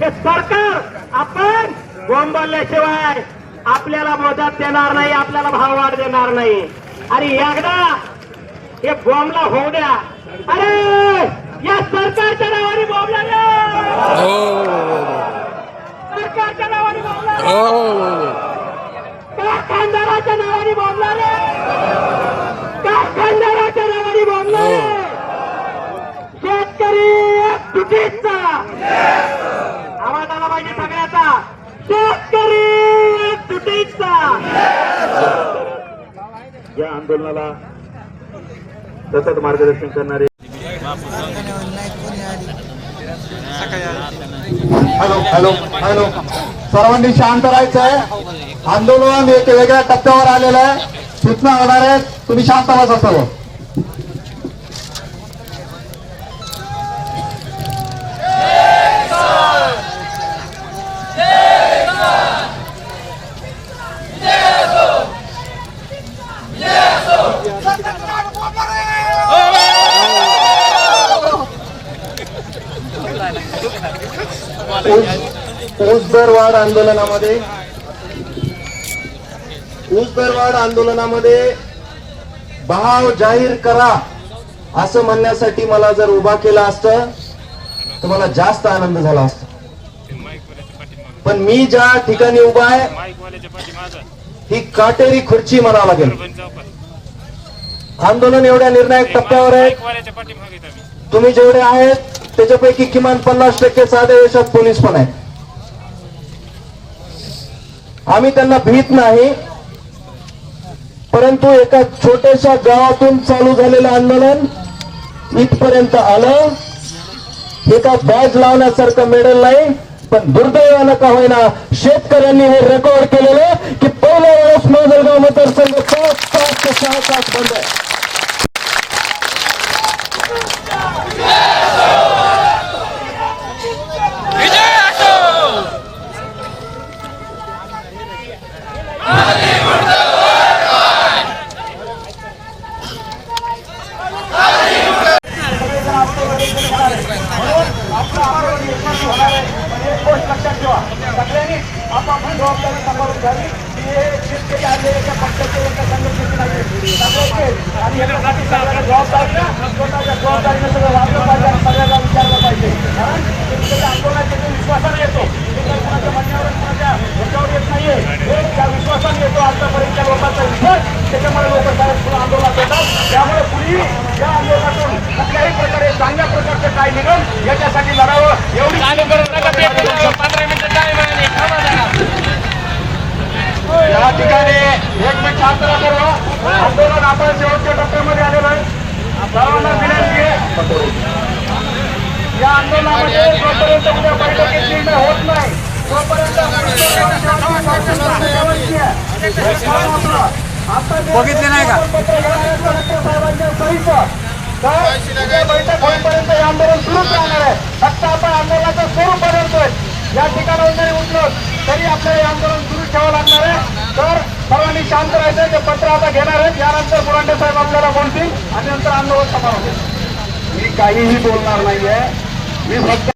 हे सरकार आपण बोंबलल्याशिवाय आपल्याला मदत देणार नाही आपल्याला भाववाढ देणार नाही. आणि एकदा हे बॉम्बला होऊ द्या. अरे या सरकारच्या नावाने बॉम्बला सरकारच्या नावाने बॉम्बला कारखानदाराच्या नावाने बॉम्बला रे कारखानदाराच्या नावाने बॉम्बला रे शेतकरी एकजुटीचा आवाज आला पाहिजे सगळ्याचा शेतकरी एकजुटीचा या आंदोलनाला सतत मार्गदर्शन करणारे हॅलो हॅलो हॅलो. सर्वांनी शांत राहायचं आहे. आंदोलन एक वेगळ्या टप्प्यावर आलेलं आहे. सूचना होणार आहेत. तुम्ही शांत बसा सर्व. ऊस दरवाढ आंदोलनामध्ये. ऊस दरवाढ आंदोलनामध्ये भाव जाहीर करा असं म्हणण्यासाठी मला जर उभा केला असत तर मला जास्त आनंद झाला असता. पण मी ज्या ठिकाणी उभा आहे ही काटेरी खुर्ची म्हणावं लागेल. आंदोलन एवढ्या निर्णायक टप्प्यावर आहे. तुम्ही जेवढे आहेत त्याच्यापैकी किमान पन्नास टक्के साध्या देशात पोलीस पण आहेत. आम्ही त्यांना भीत नाही परंतु एका छोट्याशा गावातून चालू झालेलं आंदोलन इथपर्यंत आलं. हे का बॅज लावण्यासारखं मेडल नाही पण दुर्दैवानं का होईना शेतकऱ्यांनी हे रेकॉर्ड केलेलं की पहिल्या वेळेस माजलगाव मतदारसंघ पाच पाच ते सहा तास बंद आहे. गोष्ट लक्षात ठेवा सगळ्यांनी आपापली जबाबदारी सांभाळून घ्यावी हे शेतकरी आले एका पक्षाचे एका संघटनेचे नाही सगळ्याचे आणि याच्यासाठी स्वतःच्या सगळं वागलं पाहिजे आणि विचारलं पाहिजे कारण शेतकरी आंदोलनात विश्वासाने येतो. ते म्हणण्यावर कुणाच्या ह्याच्यावर येत नाहीये हे त्या विश्वासाने येतो आतापर्यंत लोकांचा विश्वास त्याच्यामुळे लोक साहेब पुढे आंदोलनात येतात त्यामुळे कुणी या आंदोलनातून कुठल्याही प्रकारे चांगल्या प्रकारचे काय निघून? याच्यासाठी लढावं. एवढी. या ठिकाणी एक मिनिट शांत राहा सर्व आंदोलन आपण शेवटच्या टप्प्यामध्ये आलेलो आहे. सर्वांना विनंती आहे. या आंदोलनामध्ये जोपर्यंत उद्या बैठकीत निर्णय होत नाही तोपर्यंत बघितले नाही का साहेबांच्या सहीच तर उद्या बैठक होईपर्यंत हे आंदोलन सुरूच राहणार आहे. फक्त आपण आंदोलनाचं स्वरूप बदलतोय. या ठिकाणाहून जरी उठलो तरी आपल्याला हे आंदोलन सुरू ठेवावं लागणार आहे. तर सर्वांनी शांत राहायचं ते पत्र आता घेणार आहेत. यानंतर बुरांडे साहेब आपल्याला बोलतील आणि नंतर आंदोलन समाप्त मी काहीही बोलणार नाहीये. मी फक्त